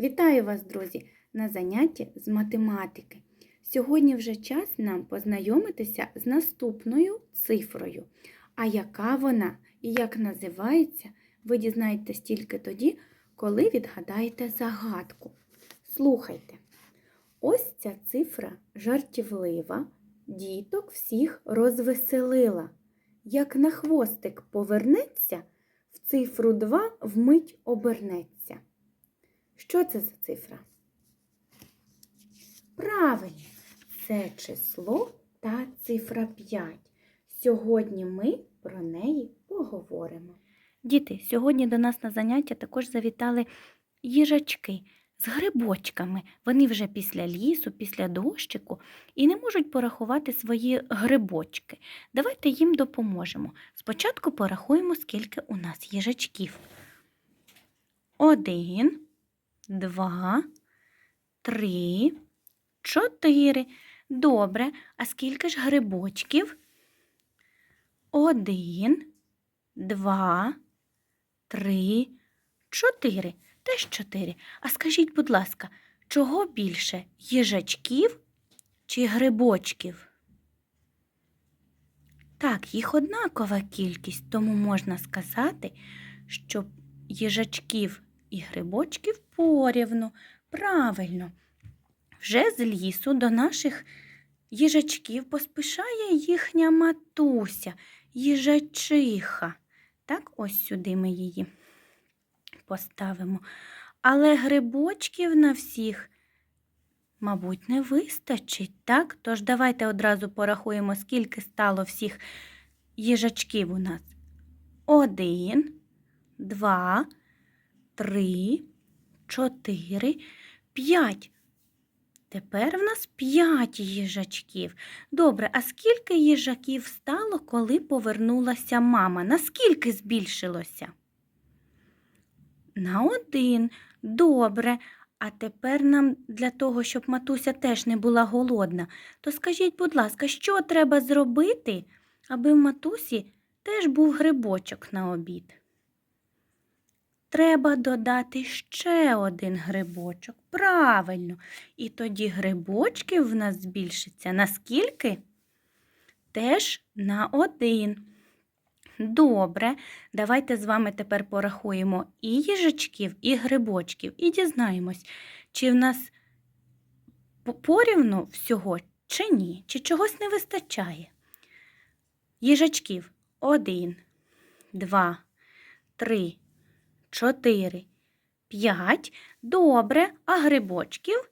Вітаю вас, друзі, на занятті з математики. Сьогодні вже час нам познайомитися з наступною цифрою. А яка вона і як називається, ви дізнаєтесь тільки тоді, коли відгадаєте загадку. Слухайте, ось ця цифра жартівлива, діток всіх розвеселила. Як на хвостик повернеться, в цифру 2 вмить обернеться. Що це за цифра? Правильно, це число та цифра 5. Сьогодні ми про неї поговоримо. Діти, сьогодні до нас на заняття також завітали їжачки з грибочками. Вони вже після лісу, після дощику і не можуть порахувати свої грибочки. Давайте їм допоможемо. Спочатку порахуємо, скільки у нас їжачків. Один, два, три, чотири. Добре. А скільки ж грибочків? Один, два, три, чотири. Теж чотири. А скажіть, будь ласка, чого більше їжачків чи грибочків? Так, їх однакова кількість, тому можна сказати, що їжачків і грибочків порівну. Правильно. Вже з лісу до наших їжачків поспішає їхня матуся, їжачиха. Так, ось сюди ми її поставимо. Але грибочків на всіх, мабуть, не вистачить, так? Тож давайте одразу порахуємо, скільки стало всіх їжачків у нас. Один, два, три, чотири, п'ять. Тепер в нас п'ять їжачків. Добре, а скільки їжаків стало, коли повернулася мама? Наскільки збільшилося? На один. Добре. А тепер нам для того, щоб матуся теж не була голодна, то скажіть, будь ласка, що треба зробити, аби в матусі теж був грибочок на обід? Треба додати ще один грибочок. Правильно. І тоді грибочків в нас збільшиться на скільки? Теж на один. Добре, давайте з вами тепер порахуємо і їжачків, і грибочків, і дізнаємось, чи в нас порівну всього, чи ні, чи чогось не вистачає. Їжачків один, два, три, чотири, п'ять. Добре, а грибочків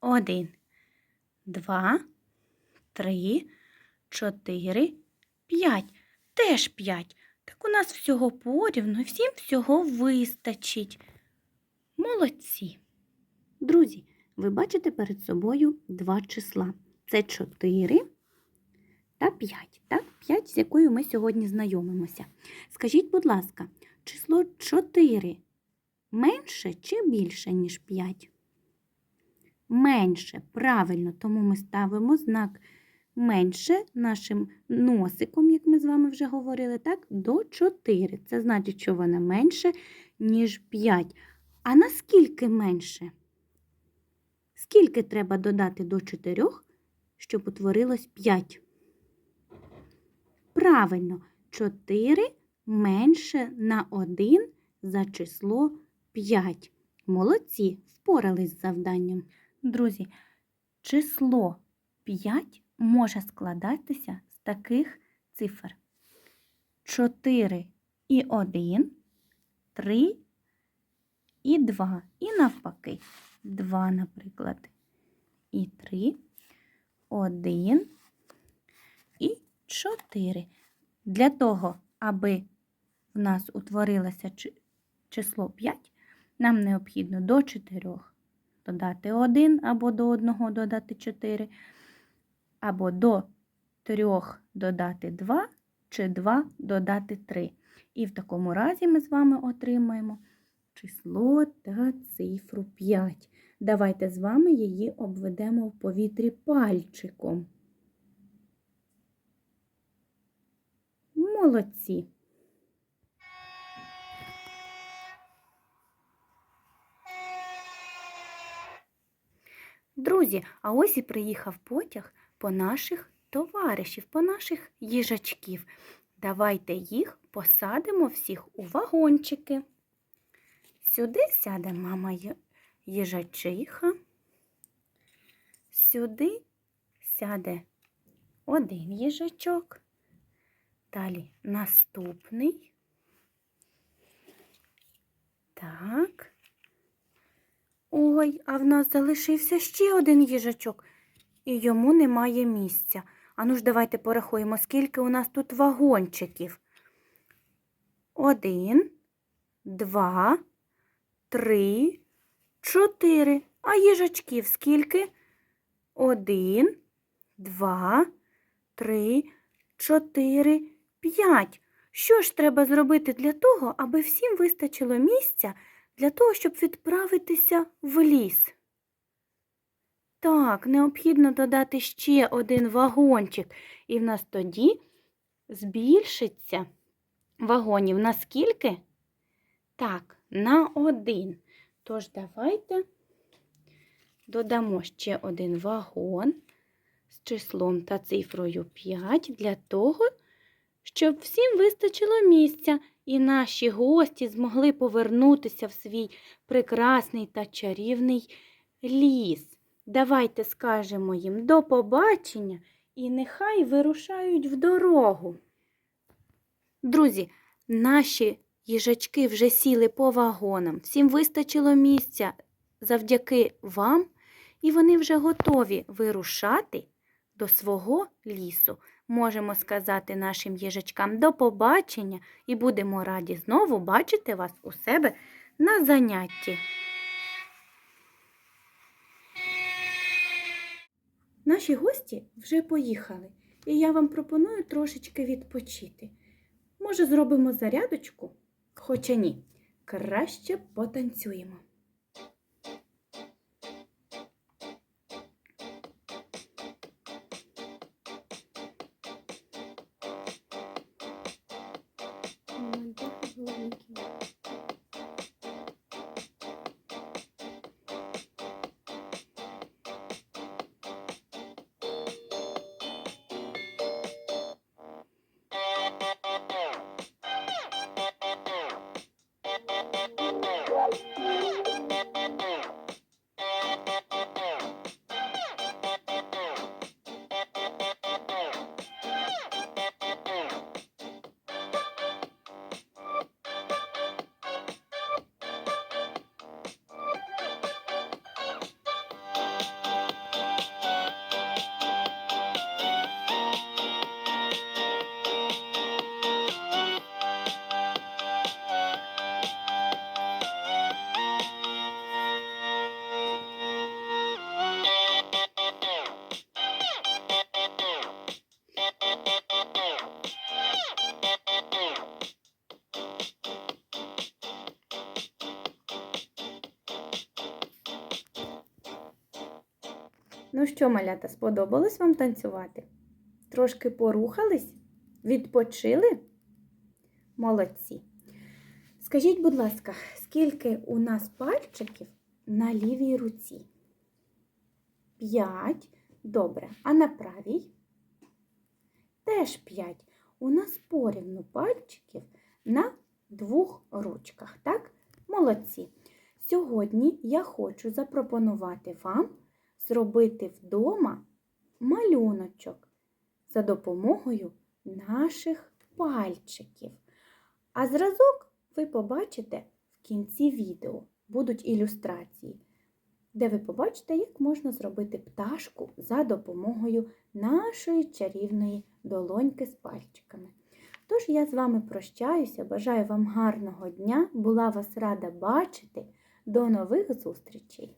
один, два, три, чотири, п'ять теж 5. Так у нас всього порівну, всім всього вистачить. Молодці. Друзі, ви бачите перед собою два числа. Це 4 та 5. Так, 5, з якою ми сьогодні знайомимося. Скажіть, будь ласка, число 4 менше чи більше, ніж 5? Менше, правильно, тому ми ставимо знак менше нашим носиком, як ми з вами вже говорили, так, до 4. Це значить, що вона менше, ніж 5. А наскільки менше? Скільки треба додати до 4, щоб утворилось 5? Правильно, 4 менше на 1 за число 5. Молодці, впорались з завданням. Друзі, число 5 може складатися з таких цифр: 4 і 1, 3 і 2. І навпаки, 2, наприклад, і 3, 1 і 4. Для того, аби в нас утворилося число 5, нам необхідно до 4 додати 1 або до 1 додати 4 або до 3 додати 2 чи 2 додати 3. І в такому разі ми з вами отримаємо число та цифру 5. Давайте з вами її обведемо в повітрі пальчиком. Молодці! Друзі, а ось і приїхав потяг по наших товаришів, по наших їжачків. Давайте їх посадимо всіх у вагончики. Сюди сяде мама їжачиха. Сюди сяде один їжачок. Далі наступний. Так. Ой, а в нас залишився ще один їжачок, і йому немає місця. Ану ж давайте порахуємо, скільки у нас тут вагончиків. Один, два, три, чотири. А їжачків скільки? Один, два, три, чотири, п'ять. Що ж треба зробити для того, аби всім вистачило місця для того, щоб відправитися в ліс? Так, необхідно додати ще один вагончик, і в нас тоді збільшиться вагонів на скільки? Так, на один. Тож давайте додамо ще один вагон з числом та цифрою 5 для того, щоб всім вистачило місця і наші гості змогли повернутися в свій прекрасний та чарівний ліс. Давайте скажемо їм до побачення і нехай вирушають в дорогу. Друзі, наші їжачки вже сіли по вагонам. Всім вистачило місця завдяки вам, і вони вже готові вирушати до свого лісу. Можемо сказати нашим їжачкам до побачення і будемо раді знову бачити вас у себе на занятті. Наші гості вже поїхали, і я вам пропоную трошечки відпочити. Може, зробимо зарядочку? Хоча ні, краще потанцюємо. Ну що, малята, сподобалось вам танцювати? Трошки порухались? Відпочили? Молодці. Скажіть, будь ласка, скільки у нас пальчиків на лівій руці? П'ять. Добре. А на правій? Теж п'ять. У нас порівну пальчиків на двох ручках, так? Молодці. Сьогодні я хочу запропонувати вам зробити вдома малюночок за допомогою наших пальчиків. А зразок ви побачите в кінці відео. Будуть ілюстрації, де ви побачите, як можна зробити пташку за допомогою нашої чарівної долоньки з пальчиками. Тож я з вами прощаюся, бажаю вам гарного дня, була вас рада бачити. До нових зустрічей!